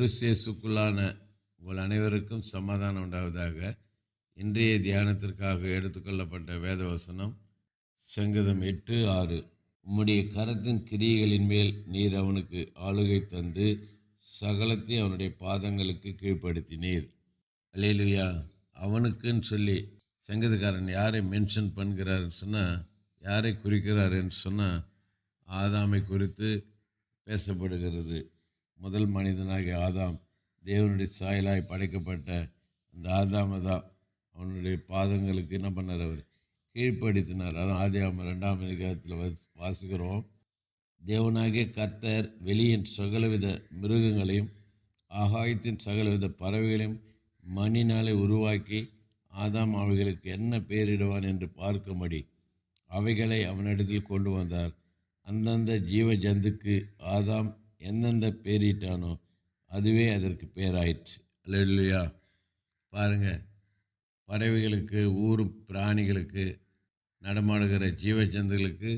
கிறிஸ்தியசுக்குள்ளான உங்கள் அனைவருக்கும் சமாதானம் உண்டாவதாக. இன்றைய தியானத்திற்காக எடுத்துக்கொள்ளப்பட்ட வேதவசனம் சங்கதம் எட்டு ஆறு. உம்முடைய கரத்தின் கிரியைகளின் மேல் நீர் அவனுக்கு ஆளுகை தந்து சகலத்தை அவனுடைய பாதங்களுக்கு கீழ்ப்படுத்தினீர். அல்லேலுயா. அவனுக்குன்னு சொல்லி சங்கீதக்காரன் யாரை மென்ஷன் பண்ணுகிறாருன்னு சொன்னால் யாரை குறிக்கிறாருன்னு சொன்னால் ஆதாமை குறித்து பேசப்படுகிறது. முதல் மனிதனாகிய ஆதாம் தேவனுடைய சாயலாய் படைக்கப்பட்ட அந்த ஆதாமை தான் அவனுடைய பாதங்களுக்கு என்ன பண்ணார் அவர் கீழ்ப்படுத்தினார். அதான் ஆதியாம ரெண்டாம் அதிகாரத்தில் வாசி- வாசிக்கிறோம். தேவனாகிய கர்த்தர் வெளியின் சகலவித மிருகங்களையும் ஆகாயத்தின் சகலவித பறவைகளையும் மண்ணினாலே உருவாக்கி ஆதாம் அவைகளுக்கு என்ன பெயரிடுவான் என்று பார்க்கும்படி அவைகளை அவனிடத்தில் கொண்டு வந்தார். அந்தந்த ஜீவ ஜந்துக்கு ஆதாம் எந்தெந்த பேரிட்டானோ அதுவே அதற்கு பேராயிற்று. இல்லையா பாருங்கள் பறவைகளுக்கு ஊரும் பிராணிகளுக்கு நடமாடுகிற ஜீவ ஜந்துகளுக்கு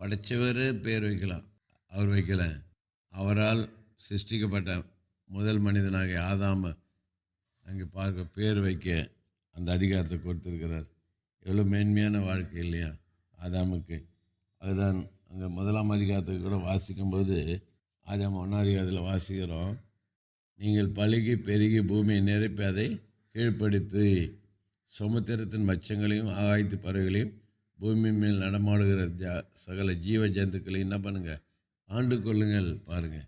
படைச்சவர் பேர் வைக்கலாம். அவர் வைக்கல. அவரால் சிருஷ்டிக்கப்பட்ட முதல் மனிதனாக ஆதாம அங்கே பார்க்க பேர் வைக்க அந்த அதிகாரத்தை கொடுத்துருக்கிறார். எவ்வளோ மேன்மையான வாழ்க்கை இல்லையா? ஆதாமுக்கு. அதுதான் அங்கே முதலாம் அதிகாரத்துக்கு கூட வாசிக்கும்போது அதை ஒன்றாம் வாசிக்கிறோம். நீங்கள் பழுகி பெருகி பூமியை நிரப்பி அதை கீழ்ப்படுத்தி சமுத்திரத்தின் மச்சங்களையும் ஆகாய்த்து பறவைகளையும் பூமி மேல் நடமாடுகிற ஜா சகல ஜீவ ஜந்துக்களையும் என்ன பண்ணுங்கள் ஆண்டு கொள்ளுங்கள் பாருங்கள்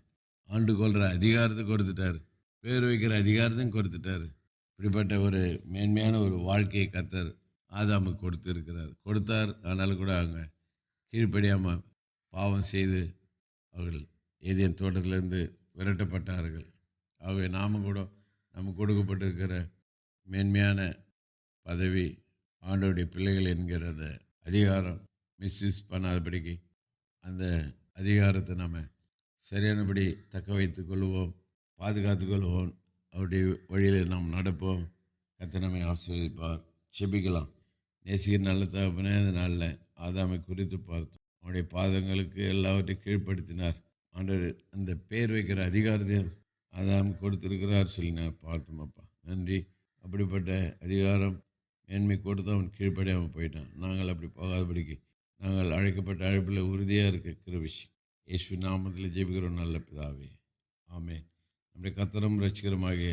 ஆண்டு கொள்கிற அதிகாரத்தை கொடுத்துட்டார். பேர் வைக்கிற அதிகாரத்தையும் கொடுத்துட்டார். இப்படிப்பட்ட ஒரு மேன்மையான ஒரு வாழ்க்கையை கத்தர் ஆதாமுக்கு கொடுத்துருக்கிறார். கொடுத்தார் ஆனாலும் கூட அவங்க கீழ்ப்படியாமல் பாவம் செய்து அவர்கள் ஏதேன் தோட்டத்திலேருந்து விரட்டப்பட்டார்கள். ஆகவே நாமும் கூட நமக்கு கொடுக்கப்பட்டிருக்கிற மேன்மையான பதவி ஆண்டோடைய பிள்ளைகள் என்கிற அந்த அதிகாரம் மிஸ்யூஸ் பண்ணாதபடிக்கு அந்த அதிகாரத்தை நம்ம சரியானபடி தக்க வைத்து கொள்வோம் பாதுகாத்து கொள்வோம். அவருடைய வழியில் நாம் நடப்போம். கத்தனமை ஆசிரியப்பார் செபிக்கலாம் நேசிக்கிற நல்ல தகப்பனே அந்த நாளில் ஆதாமை குறித்து பார்த்தோம். அவனுடைய பாதங்களுக்கு எல்லாவற்றையும் கீழ்ப்படுத்தினார். ஆண்டவர் அந்த பேர் வைக்கிற அதிகாரத்தையும் அதாம் கொடுத்துருக்கிறார் சொல்லி நான் பார்த்தோம் அப்பா. நன்றி. அப்படிப்பட்ட அதிகாரம் மேன்மை கொடுத்து அவன் கீழ்ப்படியாமல் போயிட்டான். நாங்கள் அப்படி போகாதபடிக்கு நாங்கள் அழைக்கப்பட்ட அழைப்பில் உறுதியாக இருக்க கிருவிஷ் இயேசு நாமத்தில் ஜெபிக்கிறோம் நல்ல பிதாவே. ஆமே நம்முடைய கத்தரும் ரசிகரமாகிய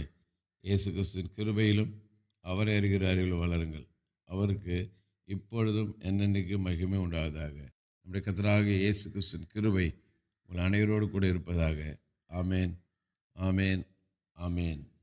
இயேசு கிறிஸ்துவின் கிருபையிலும் அவரை அறிகிற அறிவில் வளருங்கள். அவருக்கு இப்பொழுதும் என்னென்னைக்கு மகிமை உண்டாவதாக. நம்முடைய கத்தராக இயேசு கிறிஸ்துவின் கிருபை உங்கள் அனைவரோடு கூட இருப்பதாக. ஆமேன் ஆமேன் ஆமேன்.